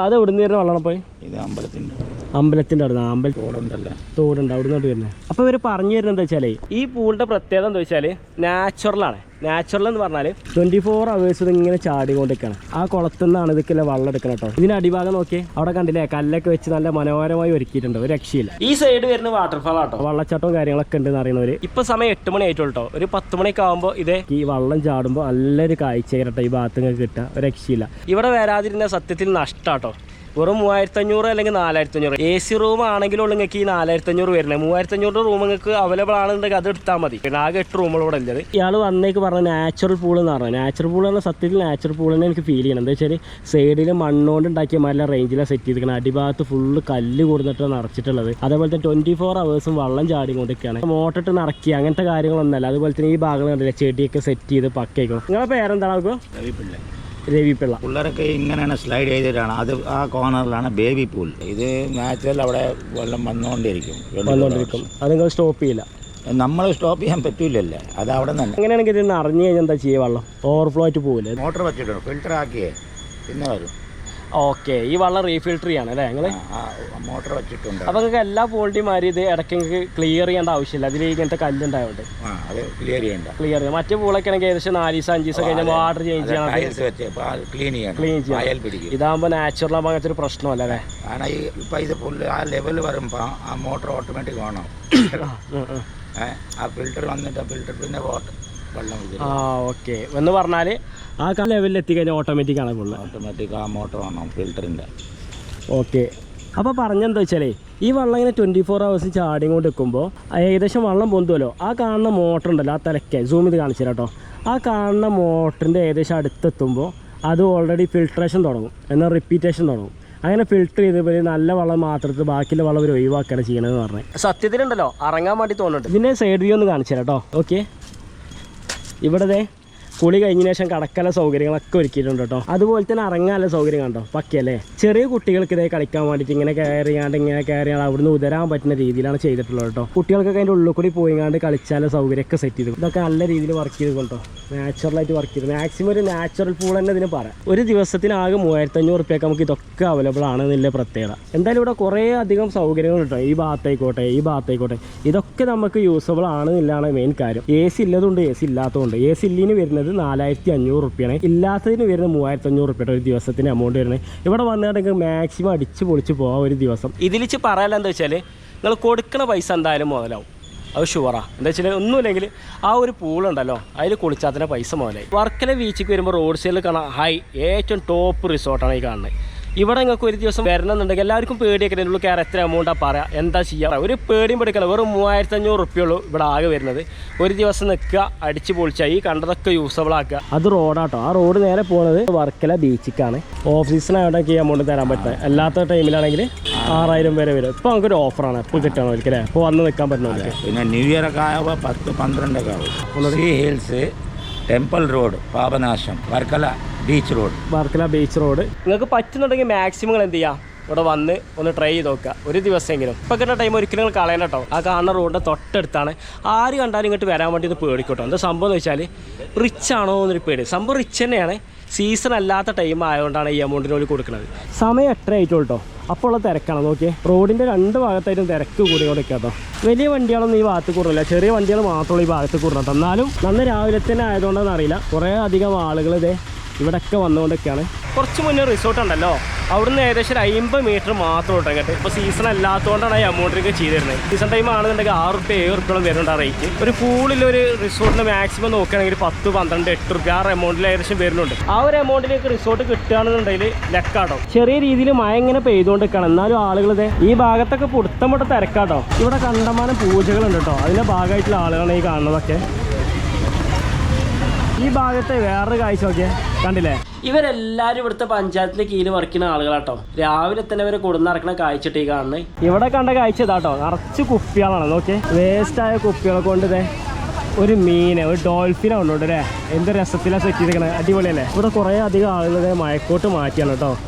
അത് എവിടുന്ന് വരുന്ന വെള്ളം പോയി ഇത് അമ്പലത്തിന്റെ അമ്പലത്തിന്റെ അവിടെ നിന്ന് അമ്പലം തോടുണ്ടല്ലോ? തോടുണ്ട് അവിടെ നിന്നോട്ട് വരുന്നത് അപ്പോൾ ഇവർ പറഞ്ഞു തരുന്നത് എന്താ വെച്ചാൽ ഈ പൂളിന്റെ പ്രത്യേകത എന്താ വെച്ചാൽ നാച്ചുറലാണ് നാച്ചുറൽ എന്ന് പറഞ്ഞാൽ ട്വന്റി ഫോർ അവേഴ്സ് ഇതിങ്ങനെ ചാടിക്കൊണ്ടിരിക്കണം. ആ കുളത്തു നിന്നാണ് ഇതൊക്കെ വെള്ളം എടുക്കണം കേട്ടോ ഇതിന് അടിഭാഗം നോക്കി അവിടെ കണ്ടില്ലേ കല്ലൊക്കെ വെച്ച് നല്ല മനോഹരമായി ഒരുക്കിയിട്ടുണ്ട് ഒരു രക്ഷയില്ല. ഈ സൈഡ് വരുന്ന വാട്ടർഫാൾ ആട്ടോ. വെള്ളച്ചാട്ടവും കാര്യങ്ങളൊക്കെ ഉണ്ടെന്ന് അറിയുന്നവര് ഇപ്പൊ സമയം എട്ട് മണി ആയിട്ടുള്ളൂ കേട്ടോ ഒരു പത്ത് മണിയൊക്കെ ആകുമ്പോ ഇതേ ഈ വെള്ളം ചാടുമ്പോൾ നല്ലൊരു കാഴ്ച കേട്ടോ ഈ ഭാഗത്ത് കിട്ടുക ഒരു രക്ഷയില്ല. ഇവിടെ വരാതിരുന്ന സത്യത്തിൽ നഷ്ടാട്ടോ വെറും മൂവായിരത്തി അഞ്ഞൂറ് അല്ലെങ്കിൽ നാലായിരത്തി അഞ്ഞൂറ് എ സി റൂം ആണെങ്കിലും നിങ്ങൾക്ക് ഈ നാലായിരത്തി അഞ്ഞൂറ് വരുന്നത് മൂവായിരത്തി അഞ്ഞൂറ് റൂം നിങ്ങൾക്ക് അവൈലബിൾ ആണെന്നുണ്ടെങ്കിൽ അത് എടുത്താൽ മതി. പിന്നെ ആകെ എട്ട് റൂമുകൾ ഇവിടെ ഉള്ളത്. ഇയാൾ വന്നേക്ക് പറഞ്ഞ നാച്ചുറൽ പൂൾ എന്ന് പറഞ്ഞു നാച്ചുറൽ പൂൾ എന്ന സത്യത്തിൽ നാച്ചുറൽ പൂൾ തന്നെ എനിക്ക് ഫീൽ ചെയ്യണം. എന്താ വെച്ചാൽ സൈഡിൽ മണ്ണുകൊണ്ട് ഉണ്ടാക്കിയ നല്ല റേഞ്ചിലാണ് സെറ്റ് ചെയ്തിരിക്കണം. അടിഭാഗത്ത് ഫുള്ള് കല്ല് കൊടുത്തിട്ട് നിറച്ചിട്ടുള്ളത്. അതേപോലെ തന്നെ ട്വന്റി ഫോർ അവേഴ്സും വെള്ളം ചാടി കൊണ്ടിരിക്കുകയാണ് മോട്ടിട്ട് നിറക്കി അങ്ങനത്തെ കാര്യങ്ങളൊന്നുമല്ല. അതുപോലെ തന്നെ ഈ ഭാഗങ്ങൾ കണ്ടില്ല ചെടിയൊക്കെ സെറ്റ് ചെയ്ത് പക്കയ്ക്കണം നിങ്ങളെ പേരെന്താണ് നോക്കുക രവിപിള്ള. രവി പിള്ള പിള്ളേരൊക്കെ ഇങ്ങനെയാണ് സ്ലൈഡ് ചെയ്തിട്ടാണ് അത് ആ കോർണറിലാണ് ബേബി പൂൾ ഇത് നാച്ചുറൽ അവിടെ വെള്ളം വന്നുകൊണ്ടിരിക്കും. വന്നുകൊണ്ടിരിക്കും അത് നിങ്ങൾ സ്റ്റോപ്പ് ചെയ്യില്ല. നമ്മൾ സ്റ്റോപ്പ് ചെയ്യാൻ പറ്റൂലല്ലേ. അത് അവിടെ തന്നെ. അങ്ങനെയാണെങ്കിൽ ഇത് അറിഞ്ഞു കഴിഞ്ഞാൽ എന്താ ചെയ്യുക വെള്ളം? ഓവർഫ്ലോ ആയിട്ട് പോകില്ലേ മോട്ടർ വെച്ചിട്ടുണ്ട്. ഫിൽറ്റർ ആക്കിയേ. പിന്നെ വരും. ഓക്കെ ഈ വെള്ളം റീഫിൽട്ടർ ചെയ്യാണ് അല്ലേ ഞങ്ങൾ മോട്ടർ വെച്ചിട്ടുണ്ട്. അപ്പോൾ നിങ്ങൾക്ക് എല്ലാ മാറി ഇത് ഇടയ്ക്ക് നിങ്ങൾക്ക് ക്ലിയർ ചെയ്യേണ്ട ആവശ്യമില്ല. അതിൽ ഇങ്ങനത്തെ കല്ലുണ്ടായോണ്ട്. അത് ക്ലിയർ ചെയ്യണ്ട. ക്ലിയർ ചെയ്യാം മറ്റു പൂളൊക്കെ ആണെങ്കിൽ ഏകദേശം നാല് ദിവസം അഞ്ച് ദിവസം കഴിഞ്ഞാൽ വാട്ടർ ചേഞ്ച് ചെയ്യണം. ക്ലീൻ ചെയ്യണം. അയൽ പിടിക്കും. ഇതാകുമ്പോൾ നാച്ചുറൽ ആകുമ്പോൾ അങ്ങനത്തെ ഒരു പ്രശ്നമല്ല അല്ലേ? കാരണം ഈ ഇപ്പം ഇത് ഫുള്ള് ആ ലെവൽ വരുമ്പോൾ ആ മോട്ടർ ഓട്ടോമാറ്റിക് വേണം. ആ ഫിൽറ്റർ വന്നിട്ട് ഫിൽറ്റർ പിന്നെ വെള്ളം ആ ഓക്കെ. എന്ന് പറഞ്ഞാൽ ആ ലെവലിൽ എത്തിക്കഴിഞ്ഞാൽ ഓട്ടോമാറ്റിക് ആണ് ഫുള്ള് ഓട്ടോമാറ്റിക് ആ മോട്ടർ വേണം ഫിൽറ്ററിന്റെ ഓക്കെ അപ്പോൾ പറഞ്ഞെന്താ വെച്ചാലേ ഈ വെള്ളം ഇങ്ങനെ ട്വന്റി ഫോർ ഹവേഴ്സ് ചാടി കൊണ്ട് നിൽക്കുമ്പോൾ ഏകദേശം വെള്ളം പൊന്തുമല്ലോ ആ കാണുന്ന മോട്ടർ ഉണ്ടല്ലോ ആ തലക്കെ സൂം ചെയ്ത് കാണിച്ചു കേട്ടോ ആ കാണുന്ന മോട്ടറിന്റെ ഏകദേശം അടുത്തെത്തുമ്പോൾ അത് ഓൾറെഡി ഫിൽട്രേഷൻ തുടങ്ങും. എന്നാൽ റിപ്പീറ്റേഷൻ തുടങ്ങും. അങ്ങനെ ഫിൽട്ടർ ഇവർ നല്ല വെള്ളം മാത്രത്തിൽ ബാക്കിയുള്ള വെള്ളം ഒരു ഒഴിവാക്കുകയാണ് ചെയ്യണമെന്ന് പറഞ്ഞത് സത്യത്തിലുണ്ടല്ലോ ഇറങ്ങാൻ വേണ്ടി തോന്നുന്നുണ്ട്. ഇതിന്റെ സൈഡ് വ്യൂ ഒന്ന് കാണിച്ചു കേട്ടോ ഓക്കെ ഇവിടെ ദേ കുളി കഴിഞ്ഞ ശേഷം കടക്കല സൗകര്യങ്ങളൊക്കെ ഒരുക്കിയിട്ടുണ്ട് കേട്ടോ. അതുപോലെ തന്നെ ഇറങ്ങാനുള്ള സൗകര്യം കണ്ടോ? പക്കയല്ലേ? ചെറിയ കുട്ടികൾക്ക് ഇതേ കളിക്കാൻ വേണ്ടിയിട്ട് ഇങ്ങനെ കയറിയാണ്ട് ഇങ്ങനെ കയറിയാണ്ട് അവിടുന്ന് ഉതരാൻ പറ്റുന്ന രീതിയിലാണ് ചെയ്തിട്ടുള്ളത് കേട്ടോ. കുട്ടികൾക്കൊക്കെ അതിന്റെ ഉള്ളിൽ കൂടി പോയിങ്ങാണ്ട് കളിച്ചാലുള്ള സൗകര്യമൊക്കെ സെറ്റ് ചെയ്തു. ഇതൊക്കെ നല്ല രീതിയിൽ വർക്ക് ചെയ്ത് കേട്ടോ. നാച്ചുറലായിട്ട് വർക്ക് ചെയ്തു. മാക്സിമം ഒരു നാച്ചുറൽ പൂൾ തന്നെ ഇതിന് പറയാം. ഒരു ദിവസത്തിനാകെ മൂവായിരത്തി അഞ്ഞൂറ് റുപ്യൊക്കെ നമുക്ക് ഇതൊക്കെ അവൈലബിൾ ആണ് എന്നുള്ള പ്രത്യേകത. എന്തായാലും ഇവിടെ കുറേ അധികം സൗകര്യങ്ങൾ കേട്ടോ ഈ ഭാഗത്തായിക്കോട്ടെ ഈ ഭാഗത്തായിക്കോട്ടെ ഇതൊക്കെ നമുക്ക് യൂസബിൾ ആണെന്നില്ലാണ് മെയിൻ കാര്യം. എ സി ഇല്ലതുണ്ട് എ സി ഇല്ലാത്തതുകൊണ്ട് എ സി ഇല്ലിന് വരുന്നത് നാലായിരത്തി അഞ്ഞൂറ് റുപ്യാണ്. ഇല്ലാത്തതിന് വരുന്നത് മൂവായിരത്തി അഞ്ഞൂറ് റുപ്യയുടെ ഒരു ദിവസത്തിന് എമൗണ്ട് വരുന്നത് ഇവിടെ വന്നിട്ടുണ്ടെങ്കിൽ മാക്സിമം അടിച്ച് പൊളിച്ച് പോകാം ഒരു ദിവസം. ഇതിലിച്ച് പറയാൻ എന്താ വെച്ചാൽ നിങ്ങൾ കൊടുക്കുന്ന പൈസ എന്തായാലും മുതലാവും. അത് ഷുവറാ എന്താ വെച്ചാൽ ഒന്നുമില്ലെങ്കിൽ ആ ഒരു പൂളുണ്ടല്ലോ അതിൽ കുളിച്ചാൽ തന്നെ പൈസ മുതലായി. വർക്കല ബീച്ചിക്ക് വരുമ്പോൾ റോഡ് സൈഡിൽ കാണാൻ ഹൈ ഏറ്റവും ടോപ്പ് റിസോർട്ടാണ് ഈ കാണുന്നത്. ഇവിടെ നിങ്ങൾക്ക് ഒരു ദിവസം വരണമെന്നുണ്ടെങ്കിൽ എല്ലാവർക്കും പേടിയൊക്കെ ഉള്ളൂ. കയറി എത്ര എമൗണ്ടാണ് പറയാം. എന്താ ചെയ്യുക ഒരു പേടിയും പെടുക്കണം വെറും മൂവായിരത്തി അഞ്ഞൂറ് റുപ്യുള്ളൂ ഇവിടെ ആകെ വരുന്നത്. ഒരു ദിവസം നിൽക്കുക അടിച്ച് പൊളിച്ചാൽ ഈ കണ്ടതൊക്കെ യൂസബിൾ ആക്കുക. അത് റോഡാട്ടോ. ആ റോഡ് നേരെ പോകുന്നത് വർക്കല ബീച്ചിക്കാണ് ഓഫീസിനായിട്ടൊക്കെ ഈ എമൗണ്ട് തരാൻ പറ്റുന്നത്. അല്ലാത്ത ടൈമിലാണെങ്കിൽ ആറായിരം വരെ വരും. ഇപ്പോൾ നമുക്കൊരു ഓഫറാണ് ഇപ്പോൾ കിട്ടണം ഒരിക്കലും അല്ലേ ഇപ്പോൾ വന്ന് നിൽക്കാൻ പറ്റുന്നില്ല പിന്നെ ന്യൂ ഇയർ ഒക്കെ ആകുമ്പോൾ പത്ത് പന്ത്രണ്ടൊക്കെ ആവും. Hills temple road Papanasam Varkala. Beach road. Varkala beach road. നിങ്ങൾക്ക് പറ്റുന്നുണ്ടെങ്കിൽ മാക്സിമം നിങ്ങൾ എന്ത് ചെയ്യാം? ഇവിടെ വന്ന് ഒന്ന് ട്രൈ ചെയ്ത് നോക്കുക. ഒരു ദിവസമെങ്കിലും. ഇപ്പം കിട്ടുന്ന ടൈം ഒരിക്കലും നിങ്ങൾ കളയണം കേട്ടോ ആ കാണുന്ന റോഡിന്റെ തൊട്ടടുത്താണ്. ആര് കണ്ടാലും ഇങ്ങോട്ട് വരാൻ വേണ്ടി ഒന്ന് പേടിക്കട്ടോ എന്താ സംഭവം എന്ന് വെച്ചാൽ റിച്ച് ആണോ എന്നൊരു പേടി. സംഭവം റിച്ച് തന്നെയാണ്. സീസൺ അല്ലാത്ത ടൈം ആയതുകൊണ്ടാണ് ഈ എമൗണ്ടിന് വേണ്ടി കൊടുക്കുന്നത്. സമയം എത്ര ആയിട്ടുള്ളൂ കേട്ടോ അപ്പോൾ ഉള്ള തിരക്കാണ്. നോക്കിയേ. റോഡിന്റെ രണ്ട് ഭാഗത്തായിട്ടും തിരക്ക് കൂടിയോടെ കേട്ടോ വലിയ വണ്ടികളൊന്നും ഈ ഭാഗത്ത് കൂടില്ല ചെറിയ വണ്ടികൾ മാത്രമേ ഈ ഭാഗത്ത് കേട്ടോ എന്നാലും നന്ന് രാവിലെ തന്നെ ആയതുകൊണ്ടാണെന്ന് അറിയില്ല. കുറേ അധികം ആളുകൾ ഇതേ ഇവിടെയൊക്കെ വന്നുകൊണ്ടൊക്കെയാണ്. കുറച്ച് മുന്നേ റിസോർട്ട് ഉണ്ടല്ലോ. അവിടുന്ന് ഏകദേശം ഒരു അമ്പത് മീറ്റർ മാത്രം കേട്ടോ. അങ്ങോട്ട് ഇപ്പോൾ സീസൺ അല്ലാത്തതുകൊണ്ടാണ് ഈ എമൗണ്ടിനൊക്കെ ചെയ്തിരുന്നത് സീസൺ ടൈം ആണെന്നുണ്ടെങ്കിൽ ആറ് റുപ്യ ഏഴ് റുപ്യോളം വരുന്നുണ്ട് ആ റേറ്റ് ഒരു പൂളിൽ ഒരു റിസോർട്ടിന് മാക്സിമം നോക്കുകയാണെങ്കിൽ പത്ത് പന്ത്രണ്ട് എട്ട് റുപ്യ ആ എമൗണ്ടിൽ ഏകദേശം വരുന്നുണ്ട്. ആ ഒരു എമൗണ്ടിലേക്ക് റിസോർട്ട് കിട്ടുകയാണെന്നുണ്ടെങ്കിൽ ലെക്കാട്ടോ. ചെറിയ രീതിയിൽ മഴ ഇങ്ങനെ പെയ്തുകൊണ്ടിരിക്കണം എന്നാലും ആളുകൾ ഈ ഭാഗത്തൊക്കെ പൊടുത്തം പൊട്ട തിരക്കാട്ടോ. ഇവിടെ കണ്ടമാനം പൂജകളുണ്ട് കേട്ടോ. അതിന്റെ ഭാഗമായിട്ടുള്ള ആളുകളാണ് ഈ കാണുന്നതൊക്കെ. ഈ ഭാഗത്തെ വേറൊരു കാഴ്ച നോക്കിയേ. കണ്ടില്ലേ? ഇവരെല്ലാരും ഇവിടുത്തെ പഞ്ചായത്തിന്റെ കീഴിൽ വർക്കുന്ന ചെയ്യുന്ന ആളുകളാട്ടോ. രാവിലെ തന്നെ ഇവരെ കൊടുന്നിറക്കണ കാഴ്ചട്ട് ഈ കാണുന്നത്. ഇവിടെ കണ്ട കാഴ്ച ഇതാട്ടോ. നിറച്ച് കുപ്പികളാണ്. നോക്കിയേ. വേസ്റ്റ് ആയ കുപ്പികളെ കൊണ്ട് ഇതേ ഒരു മീനെ ഒരു ഡോൾഫിനെ ഉള്ളൂ അല്ലേ? എന്ത് രസത്തിലാണ് സെറ്റ് ചെയ്തേക്കണേ അടിപൊളിയല്ലേ? ഇവിടെ കുറേ അധികം ആളുകൾ മയക്കോട്ട് മാറ്റിയാണ് കേട്ടോ.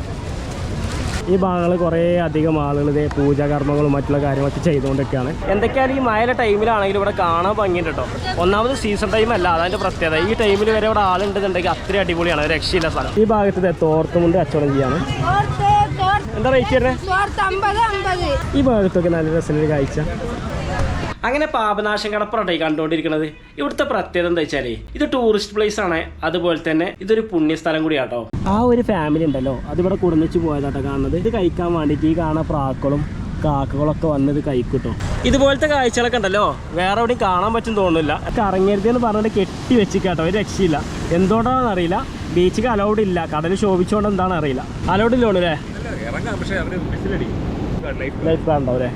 ഈ ഭാഗങ്ങൾ കുറേ അധികം ആളുകൾ ഇതേ പൂജാകർമ്മങ്ങളും മറ്റുള്ള കാര്യങ്ങളൊക്കെ ചെയ്തുകൊണ്ടൊക്കെയാണ്. എന്തൊക്കെയാണ് ഈ മഴയുടെ ടൈമിലാണെങ്കിലും ഇവിടെ കാണാൻ ഭംഗിയുണ്ട് കേട്ടോ. ഒന്നാമത് സീസൺ ടൈം അല്ല അതിന്റെ പ്രത്യേകത. ഈ ടൈമിൽ വരെ ഇവിടെ ആളുണ്ടെന്നുണ്ടെങ്കിൽ അത്രയും അടിപൊളിയാണ് രക്ഷയില്ല സ്ഥലം ഈ ഭാഗത്ത് തോർത്തുമുണ്ട് കച്ചവടം ചെയ്യാണ് എന്താ റേറ്റ് വരുന്നത് ഈ ഭാഗത്തൊക്കെ നല്ല രസമുള്ള കാഴ്ച. അങ്ങനെ പാപനാശം കടപ്പുറട്ടെ കണ്ടുകൊണ്ടിരിക്കുന്നത്. ഇവിടുത്തെ പ്രത്യേകത എന്താ വെച്ചാൽ ഇത് ടൂറിസ്റ്റ് പ്ലേസ് ആണ്. അതുപോലെ തന്നെ ഇതൊരു പുണ്യസ്ഥലം കൂടിയാട്ടോ. ആ ഒരു ഫാമിലി ഉണ്ടല്ലോ. അതിവിടെ കുടുംബിച്ച് പോയതാട്ടോ കാണുന്നത്. ഇത് കഴിക്കാൻ വേണ്ടിയിട്ട് ഈ കാണുന്ന പ്രാക്കളും കാക്കകളൊക്കെ വന്നത് കഴിക്കൂട്ടോ. ഇതുപോലത്തെ കാഴ്ചകളൊക്കെ ഉണ്ടല്ലോ. വേറെ എവിടെയും കാണാൻ പറ്റും തോന്നുന്നില്ല. കറങ്ങരുത് എന്ന് പറഞ്ഞിട്ട് കെട്ടി വെച്ചിക്കാട്ടോ. ഒരു രക്ഷയില്ല. എന്തുകൊണ്ടാണെന്ന് അറിയില്ല. ബീച്ചിക്ക് അലൗഡ് ഇല്ല. കടൽ ശോഭിച്ചുകൊണ്ട് എന്താണെന്ന് അറിയില്ല. അലൗഡ് ഇല്ലോളൂ അല്ലേ ഇറങ്ങാം. പക്ഷേ അവർ വിസിലടിക്കും ലൈഫ് ഉണ്ടാവും അല്ലേ